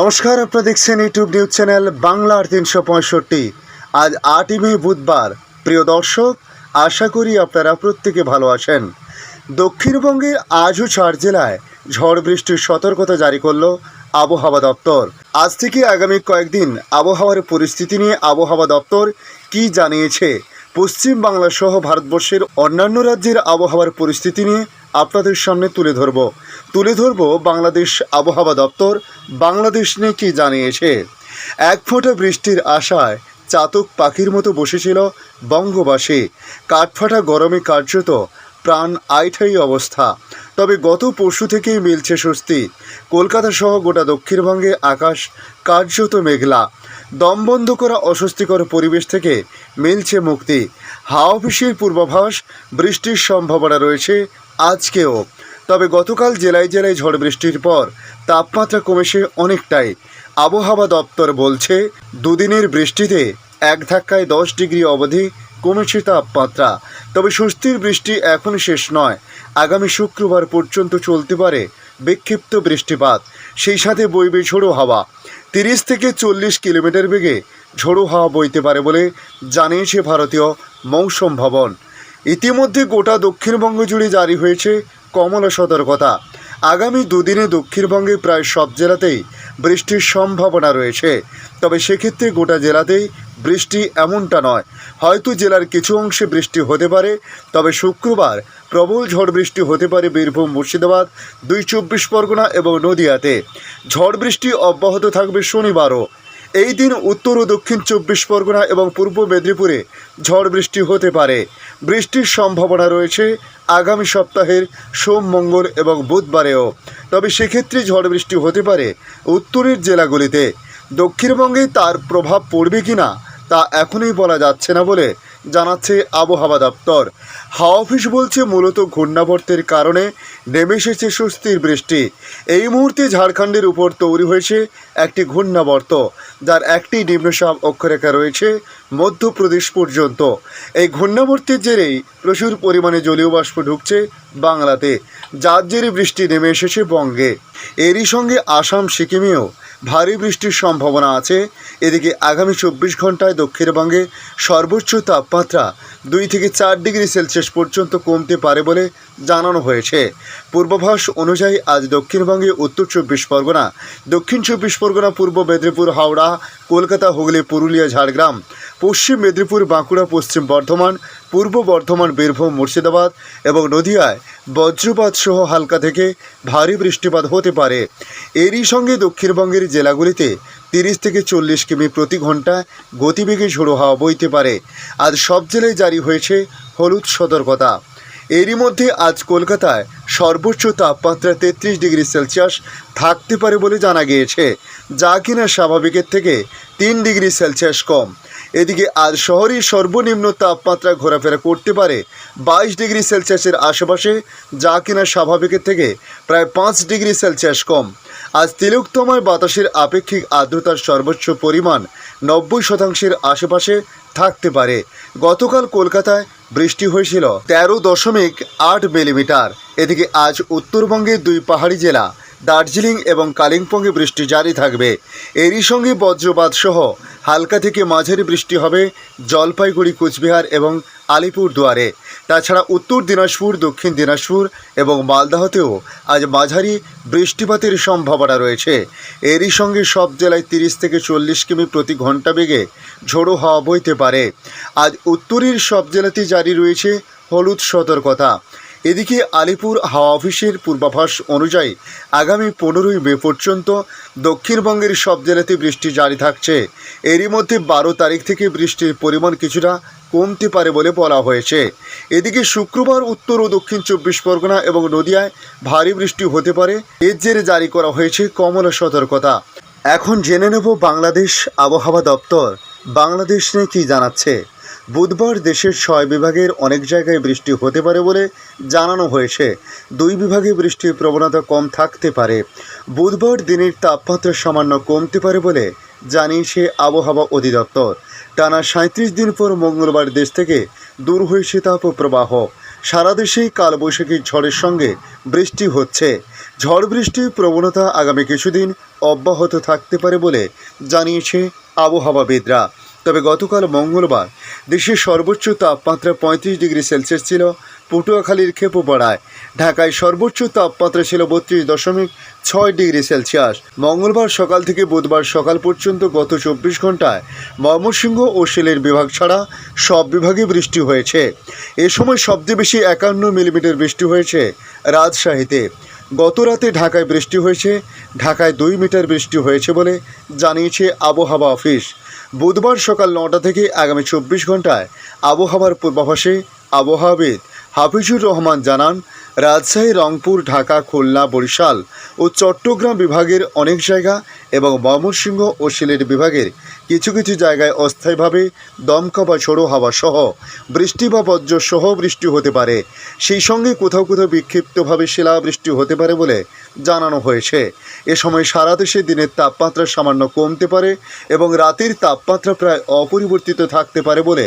নমস্কার, আপনারা দেখছেন ইউটিউব নিউজ চ্যানেল বাংলার তিনশো পঁয়ষট্টি। আজ আটই মে বুধবার। প্রিয় দর্শক, আশা করি আপনারা প্রত্যেকে ভালো আছেন। দক্ষিণবঙ্গের আজও চার জেলায় ঝড় বৃষ্টির সতর্কতা জারি করল আবহাওয়া দপ্তর। আজ থেকে আগামী কয়েকদিন আবহাওয়ার পরিস্থিতি নিয়ে আবহাওয়া দপ্তর কি জানিয়েছে পশ্চিম বাংলা সহ ভারতবর্ষের অন্যান্য রাজ্যের আবহাওয়ার পরিস্থিতি নিয়ে আপনাদের সামনে তুলে ধরব। তুলে ধরব বাংলাদেশ আবহাওয়া দপ্তর, বাংলাদেশ নিয়ে কি জানিয়েছে। এক ফোঁটা বৃষ্টির আশায় চাতক পাখির মতো বসেছিল বঙ্গবাসী। কাঠফাটা গরমে কার্যত প্রাণ আইঠাই অবস্থা। তবে গত পরশু থেকেই মিলছে স্বস্তি। কলকাতা সহ গোটা দক্ষিণবঙ্গে আকাশ কার্যত মেঘলা। দম বন্ধ করা অস্বস্তিকর পরিবেশ থেকে মিলছে মুক্তি। হাওয়া অফিসের পূর্বাভাস, বৃষ্টির সম্ভাবনা রয়েছে আজকেও। তবে গতকাল জেলায় জেলায় ঝড় বৃষ্টির পর তাপমাত্রা কমেছে অনেকটাই। আবহাওয়া দপ্তর বলছে, দুদিনের বৃষ্টিতে এক ধাক্কায় দশ ডিগ্রি অবধি কমেছে তাপমাত্রা। তবে স্বস্তির বৃষ্টি এখন শেষ নয়। আগামী শুক্রবার পর্যন্ত চলতে পারে বিক্ষিপ্ত বৃষ্টিপাত, সেই সাথে বইবে ঝোড়ো হাওয়া। তিরিশ থেকে চল্লিশ কিলোমিটার বেগে ঝোড়ো হাওয়া বইতে পারে বলে জানিয়েছে ভারতীয় মৌসুম ভবন। ইতিমধ্যে গোটা দক্ষিণবঙ্গ জুড়ে জারি হয়েছে কমলা সতর্কতা। আগামী দুদিনে দক্ষিণবঙ্গে প্রায় সব জেলাতেই বৃষ্টির সম্ভাবনা রয়েছে। তবে সেক্ষেত্রে গোটা জেলাতেই বৃষ্টি এমনটা নয়। হয়তো জেলার কিছু অংশে বৃষ্টি হতে পারে, তবে শুক্রবার প্রবল ঝড় বৃষ্টি হতে পারে বীরভূম, মুর্শিদাবাদ, দুই চব্বিশ পরগনা এবং নদিয়াতে। ঝড় বৃষ্টি অব্যাহত থাকবে শনিবারও। এই দিন উত্তর ও দক্ষিণ চব্বিশ পরগনা এবং পূর্ব মেদিনীপুরে ঝড় বৃষ্টি হতে পারে। বৃষ্টির সম্ভাবনা রয়েছে আগামী সপ্তাহের সোম, মঙ্গল এবং বুধবারেও। তবে সেক্ষেত্রে ঝড় বৃষ্টি হতে পারে উত্তরের জেলাগুলিতে। দক্ষিণবঙ্গে তার প্রভাব পড়বে কি না তা এখনই বলা যাচ্ছে না বলে জানাচ্ছে আবহাওয়া দপ্তর। হাওয়া অফিস বলছে মূলত ঘূর্ণাবর্তের কারণে নেমে এসেছে স্বস্তির বৃষ্টি। এই মুহূর্তে ঝাড়খণ্ডের উপর তৈরি হয়েছে একটি ঘূর্ণাবর্ত, যার একটি নিম্নচাপ অক্ষরেখা রয়েছে মধ্যপ্রদেশ পর্যন্ত। এই ঘূর্ণাবর্তের জেরেই প্রচুর পরিমাণে জলীয় বাষ্প ঢুকছে বাংলাতে, যার জেরে বৃষ্টি নেমে এসেছে বঙ্গে। এরই সঙ্গে আসাম সিকিমেও ভারী বৃষ্টির সম্ভাবনা আছে। এদিকে আগামী চব্বিশ ঘন্টায় দক্ষিণবঙ্গে সর্বোচ্চ তাপমাত্রা দুই থেকে চার ডিগ্রি সেলসিয়াস পর্যন্ত কমতে পারে বলে জানানো হয়েছে। পূর্বাভাস অনুযায়ী আজ দক্ষিণবঙ্গে উত্তর চব্বিশ পরগনা, দক্ষিণ চব্বিশ পরগনা, পূর্ব মেদিনীপুর, হাওড়া, কলকাতা, হুগলি, পুরুলিয়া, ঝাড়গ্রাম, পশ্চিম মেদিনীপুর, বাঁকুড়া, পশ্চিম বর্ধমান পূর্ব বর্ধমান, বীরভূম, মুর্শিদাবাদ এবং নদিয়ায় বজ্রপাত সহ হালকা থেকে ভারী বৃষ্টিপাত হতে পারে। এরই সঙ্গে দক্ষিণবঙ্গের জেলাগুলিতে তিরিশ থেকে চল্লিশ কিমি প্রতি ঘণ্টা গতিবেগে ঝোড়ো হাওয়া বইতে পারে। আজ সব জেলায় জারি হয়েছে হলুদ সতর্কতা। এরই মধ্যে আজ কলকাতায় সর্বোচ্চ তাপমাত্রা তেত্রিশ ডিগ্রি সেলসিয়াস থাকতে পারে বলে জানা গিয়েছে, যা কিনা স্বাভাবিকের থেকে তিন ডিগ্রি সেলসিয়াস কম। এদিকে আজ শহরের সর্বনিম্ন তাপমাত্রা ঘোরাফেরা করতে পারে বাইশ ডিগ্রি সেলসিয়াসের আশেপাশে, যা কিনা স্বাভাবিকের থেকে প্রায় পাঁচ ডিগ্রি সেলসিয়াস কম। আজ তিলোত্তমায় বাতাসের আপেক্ষিক আর্দ্রতার সর্বোচ্চ পরিমাণ নব্বই শতাংশের আশেপাশে থাকতে পারে। গতকাল কলকাতায় বৃষ্টি হয়েছিল তেরো দশমিক আট মিলিমিটার। এদিকে আজ উত্তরবঙ্গের দুই পাহাড়ি জেলা, দার্জিলিং এবং কালিম্পংয়ে বৃষ্টি জারি থাকবে। এরই সঙ্গে বজ্রপাত সহ হালকা থেকে মাঝারি বৃষ্টি হবে জলপাইগুড়ি, কোচবিহার এবং আলিপুরদুয়ারে। তাছাড়া উত্তর দিনাজপুর, দক্ষিণ দিনাজপুর এবং মালদাহতেও আজ মাঝারি বৃষ্টিপাতের সম্ভাবনা রয়েছে। এরই সঙ্গে সব জেলায় তিরিশ থেকে চল্লিশ কিমি প্রতি ঘণ্টা বেগে ঝোড়ো হাওয়া বইতে পারে। আজ উত্তরের সব জেলাতেই জারি রয়েছে হলুদ সতর্কতা। এদিকে আলিপুর হাওয়া অফিসের পূর্বাভাস অনুযায়ী আগামী পনেরোই মে পর্যন্ত দক্ষিণবঙ্গের সব জেলাতে বৃষ্টি জারি থাকছে। এরই মধ্যে বারো তারিখ থেকে বৃষ্টির পরিমাণ কিছুটা কমতে পারে বলে বলা হয়েছে। এদিকে শুক্রবার উত্তর ও দক্ষিণ চব্বিশ পরগনা এবং নদিয়ায় ভারী বৃষ্টি হতে পারে। এর জেরে জারি করা হয়েছে কমলা সতর্কতা। এখন জেনে নেব বাংলাদেশ আবহাওয়া দপ্তর। বাংলাদেশ নিয়ে কী জানাচ্ছে। বুধবার দেশের ছয় বিভাগের অনেক জায়গায় বৃষ্টি হতে পারে বলে জানানো হয়েছে। দুই বিভাগে বৃষ্টির প্রবণতা কম থাকতে পারে। বুধবার দিনের তাপমাত্রা সামান্য কমতে পারে বলে জানিয়েছে আবহাওয়া অধিদপ্তর। টানা সাঁত্রিশ দিন পর মঙ্গলবার দেশ থেকে দূর হয়েছে তাপ প্রবাহ সারা দেশেই কালবৈশাখী ঝড়ের সঙ্গে বৃষ্টি হচ্ছে। ঝড় বৃষ্টির প্রবণতা আগামী কিছুদিন অব্যাহত থাকতে পারে বলে জানিয়েছে আবহাওয়াবিদরা। তবে গতকাল মঙ্গলবার দেশের সর্বোচ্চ তাপমাত্রা পঁয়ত্রিশ ডিগ্রি সেলসিয়াস ছিল, পটুয়াখালীর খেপুপাড়ায়। ঢাকায় সর্বোচ্চ তাপমাত্রা ছিল বত্রিশ দশমিক ছয় ডিগ্রি সেলসিয়াস। মঙ্গলবার সকাল থেকে বুধবার সকাল পর্যন্ত গত চব্বিশ ঘন্টায় ময়মনসিংহ ও সিলেট বিভাগ ছাড়া সব বিভাগে বৃষ্টি হয়েছে। এ সময় সবচেয়ে বেশি একান্ন মিলিমিটার বৃষ্টি হয়েছে রাজশাহীতে। গত রাতে ঢাকায় বৃষ্টি হয়েছে, ঢাকায় দুই মিটার বৃষ্টি হয়েছে বলে জানিয়েছে আবহাওয়া অফিস। বুধবার সকাল নটা থেকে আগামী চব্বিশ ঘন্টায় আবহাওয়ার পূর্বাভাসে আবহাওয়াবিদ হাফিজুর রহমান জানান রাজশাহী, রংপুর, ঢাকা, খুলনা, বরিশাল ও চট্টগ্রাম বিভাগের অনেক জায়গা এবং ময়মনসিংহ ও সিলেট বিভাগের কিছু কিছু জায়গায় অস্থায়ীভাবে দমকা বা ঝোড়ো হাওয়া সহ বৃষ্টি বা বজ্র সহ বৃষ্টি হতে পারে। সেই সঙ্গে কোথাও কোথাও বিক্ষিপ্তভাবে শিলাবৃষ্টি হতে পারে বলে জানানো হয়েছে। এ সময় সারা দেশে দিনের তাপমাত্রা সামান্য কমতে পারে এবং রাতের তাপমাত্রা প্রায় অপরিবর্তিত থাকতে পারে বলে